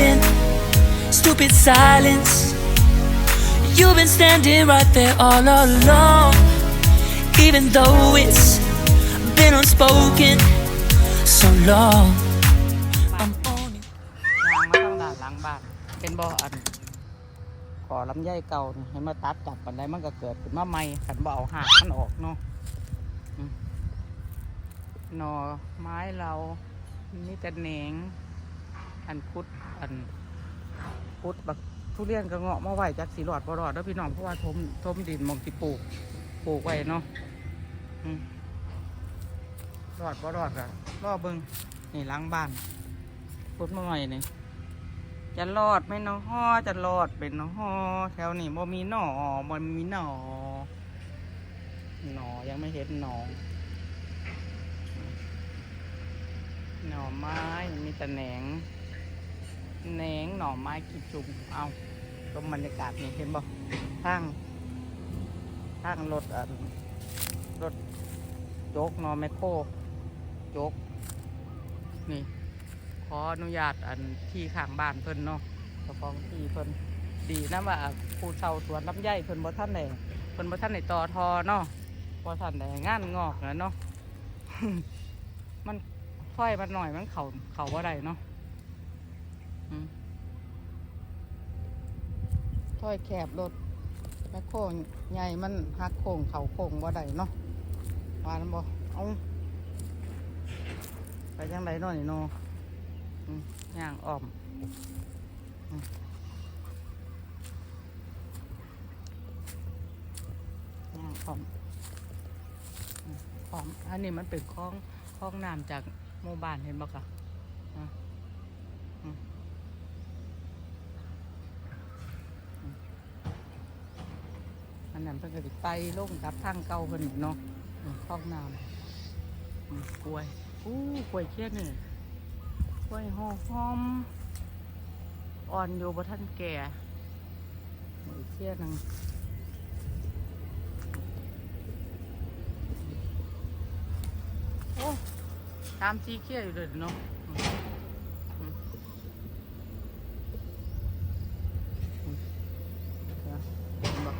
been stupid silence. You've been standing right there all along, even though it's been unspoken so long. I'm only ยางมาทางด้านหลังบ้านเป็นบ่ออันก่อลำไยเก่านี่ให้มาตัดจับปันได้มันก็เกิดขึ้นมาใหม่ขันบ่เอาหากมันออกเนาะอืมหน่อไม้เรานี่แต่แหนง อันคุดอันคุดบักทุเรียนก็เงาะมาไหวจากสีหลอดบ่รอดแล้วพี่น้องเพราะว่าทมทมดินมองที่ปลูกปลูกไว้เนาะอืมรอดบรอดอะรอเบิงนี่ล้างบ้านคุดมาใหม่นี่จะรอดไหมเนาะจะรอดเป็นเนาะแถวนี้บ่มีหนอบ่มีหนอหนอยังไม่เห็นหนอหน่อไม้มีต่แหนง แหนงหน่อไม้กี่จุ่มเอาตรงบรรยากาศนี่เห็นบ่ทางทางรถอันรถโจกนอแมคโครโจกนี่ขออนุญาตอันที่ข้างบ้านเพิ่นเนาะเจ้าของที่เพิ่นดีนะว่าผู้เช่าสวนลำไยเพิ่นบ่ท่านได้เพิ่นบ่ท่านได้ต่อทอเนาะบ่ท่านได้งานงอกนะเนาะมันค่อยมันหน่อยมันเขาเข่าบ่ได้เนาะ ถ้อยแคบรถแมคโครใหญ่มันหักโค้งเขาโค้งบ่ได้เนาะวานบ่เอาไปจังไดเนาะนี่เนาะอย่างอ้อมอย่างอ้อมอืมอ้อม อันนี้มันเป็นคลองคลองน้ำจากหมู่บ้านเห็นบ่คะอะอืมอืมอั นนั้นเพิ่นก็สิไปลงกับทางเก่าเพิ่นอีกเนาะอืมคลองน้ำกล้วยอู้กล้วยเชี่ยนี่กล้วยหอมหอมอ่อนอยู่บ่ท่านแก่อีกเที่ยนึงโอ้ตามซีเคี้ยอยู่เลยเนาะอืมอืมอืมเดี๋ยวเห็นบ่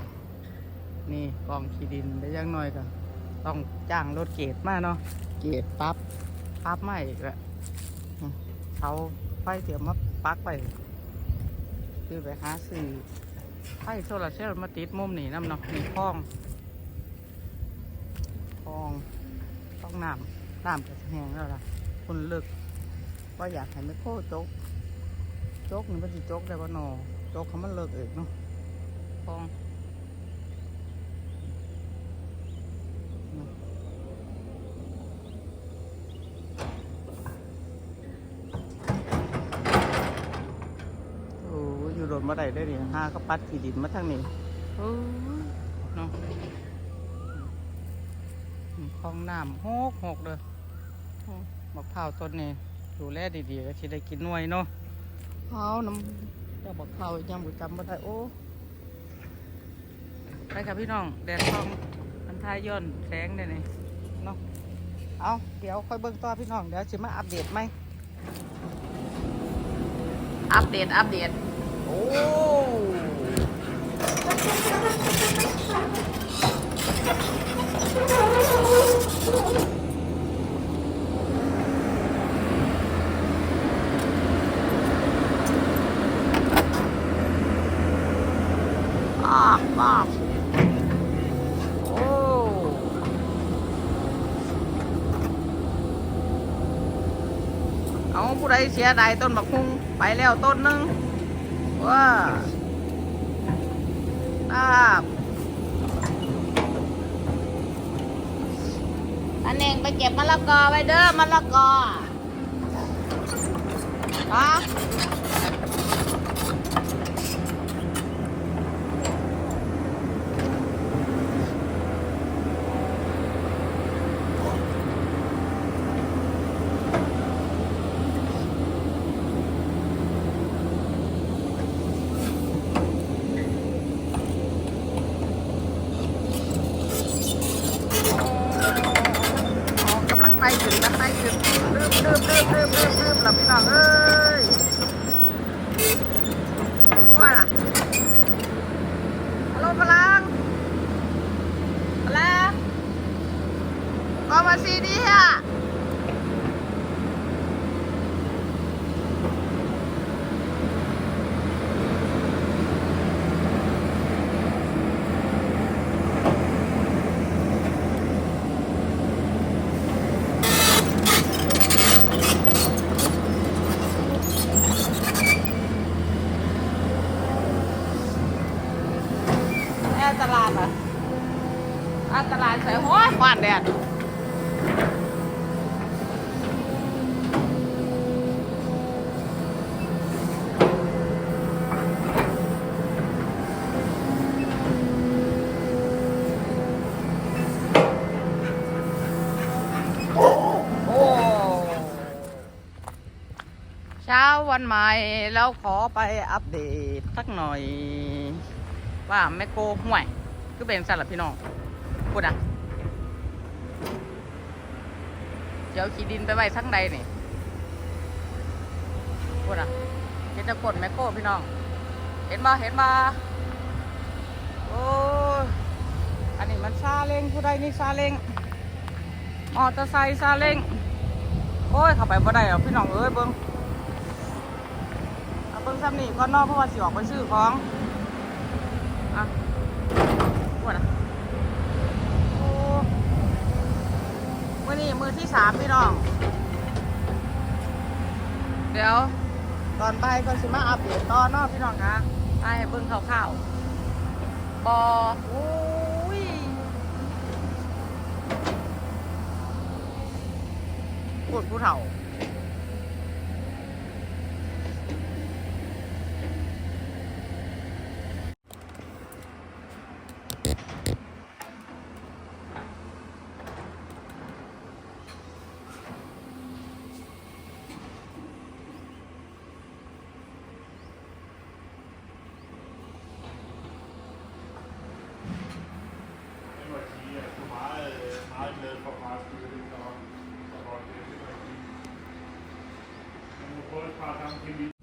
นี่ กองขี้ดินได้ยังน้อยก็ต้องจ้างรถเกตมาเนาะเกตปั๊บปั๊บไม่อีกแล้วเขาไฟเสียมาปักไปคือไปหาสื่อไฟโซลาร์เซลล์มาติดมุมนี่น้ำเนาะมีคลองคลองคลองน้ำน้ำก็แห้งแล้วล่ะคนเลิกว่าอยากให้ไม่โค้จกจกนี่มันสิจกได้บ่หนอจกเขามันเลิกเองเนาะคลองโอ้ยอยู่โดน มาได้ได้เนี่ยห้าก็ปัดขีดินมาทางนี้โอ้ยเนาะอืมคลองน้ำหกหกเลยอืมมะพร้าวต้นนี้ดูแลดีๆก็สิได้กินหน่วยเนาะพร้าวน้ำเจ้าบักพร้าวยังบุจำบ่ได้โอ้ไปครับพี่น้อง แดดทองมันทายย้อนแสงได้นี่เนาะเอาเดี๋ยวค่อยเบิ่งต่อพี่น้องเดี๋ยวสิมาอัปเดตไหมอัปเดตอัปเดต โอ้อ้าวอ้าวโอ้เอาผู้ใดเสียดายต้นบักฮุงไปแล้วต้นหนึง ว้าครับอันเองไปเก็บมะละกอไว้เด้อมะละกอปะบ ออกกำลังไปถึงกำลังไปถึงลืมลืมลืมลืมลืมลืมหลับพี่น้องเอ้ย มาซีดีอะตลาดเหรออาตลาดใส่ห้อยหวานแดด เช้าวันใหม่แล้วขอไปอัปเดตสักหน่อย ว่าแม่โกห่วย คือเป็นสัตว์ละพี่น้องพูดอะ เดี๋ยวขีดินไปไว้ทั้งใดนี่พูดอะเห็นจะกดแม่โก้พี่น้อง เห็นบ่เห็นบ่โอ้ยอันนี้มันซาเล้งผู้ใดนี่ซาเล้งมอเตอร์ไซค์ซาเล้งโอ้ยเข้าไปบ่ได้หรอพี่น้องเอ้ยเบิ้งเบิ้งซ้ำนี่ก่อนเนอกเพราะว่าสิออกไปซื้อของ อะปวดอะโอ้ มือนี้มือที่สามพี่น้อง เดี๋ยว ตอนไปก็สิมาอัปเดตตอนนอกพี่น้องคะไปเบิ่งข่าวๆบออุ้ยปวดผู้เฒ่า para dar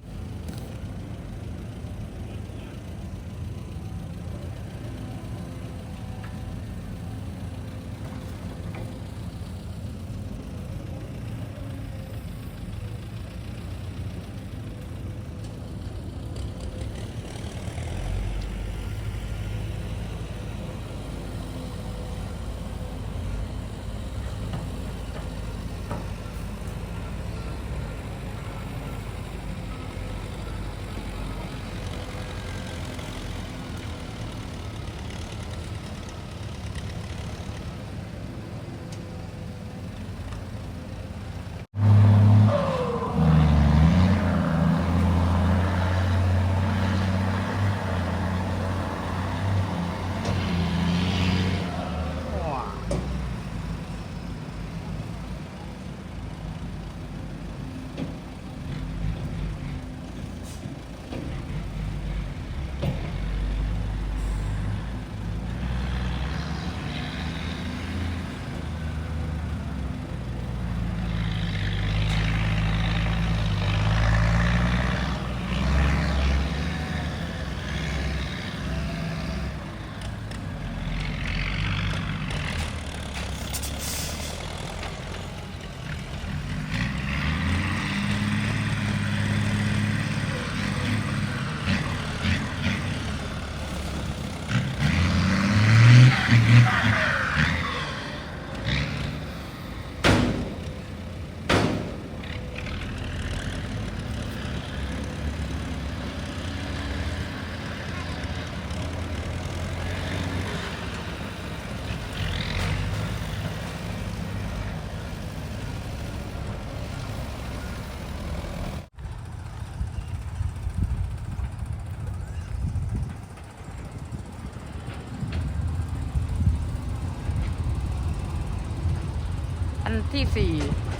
ที่สี่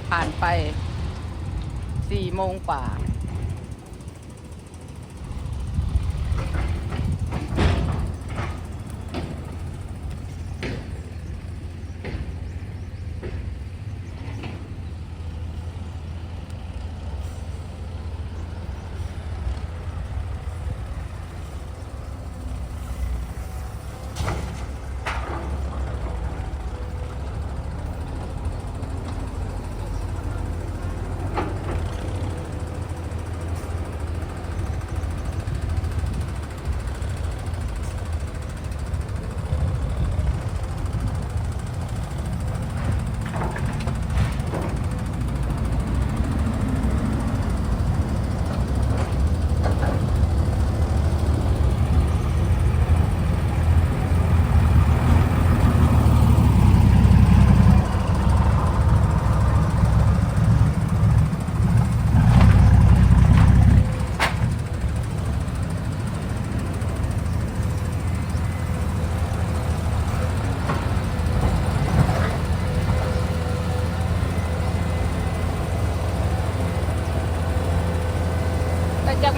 ผ่านไปสี่โมงกว่า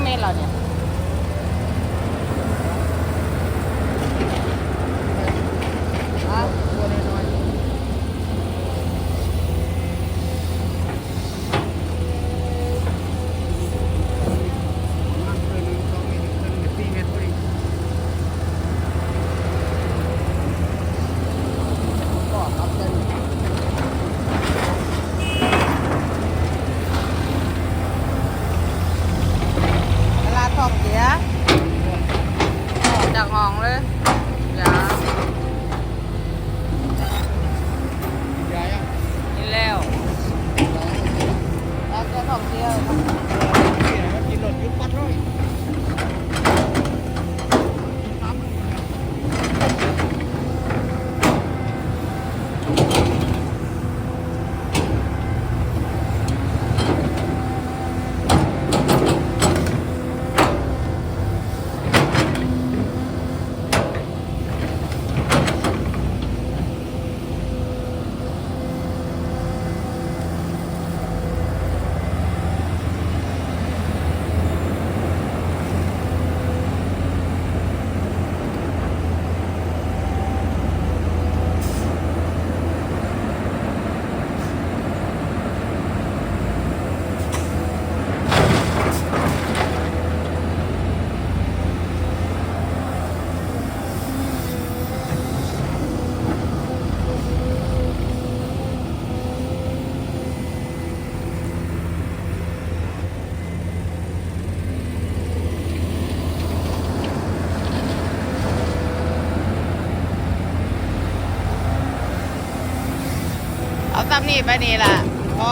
ม็ดเราเนี่ย อะตัวน้อยๆก็เอาเส้นเวลาทองเสียออกจากห้องเลยอย่า กินแล้วแล้วก็ท่องเที่ยวเอาตำนี่ไปนี่ล่ะพอ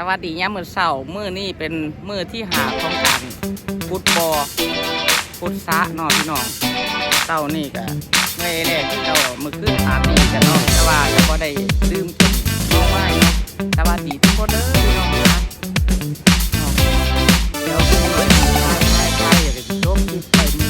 สวัสดีเนี่ยมือเสาร์มือนี่เป็นมือที่หาของกันพุดบอพุดซะนอพี่น้องเสาร์นี่ก็เมื่อแรกที่เรามือขึ้นสามีกันนองสต่ว่าเราก็ได้ดื่มกินน้องไม้สวัสดีทุกคนเด้อพี่น้องนะเดี๋ยวคุณไปไปไปอยาไปโดนคิดไป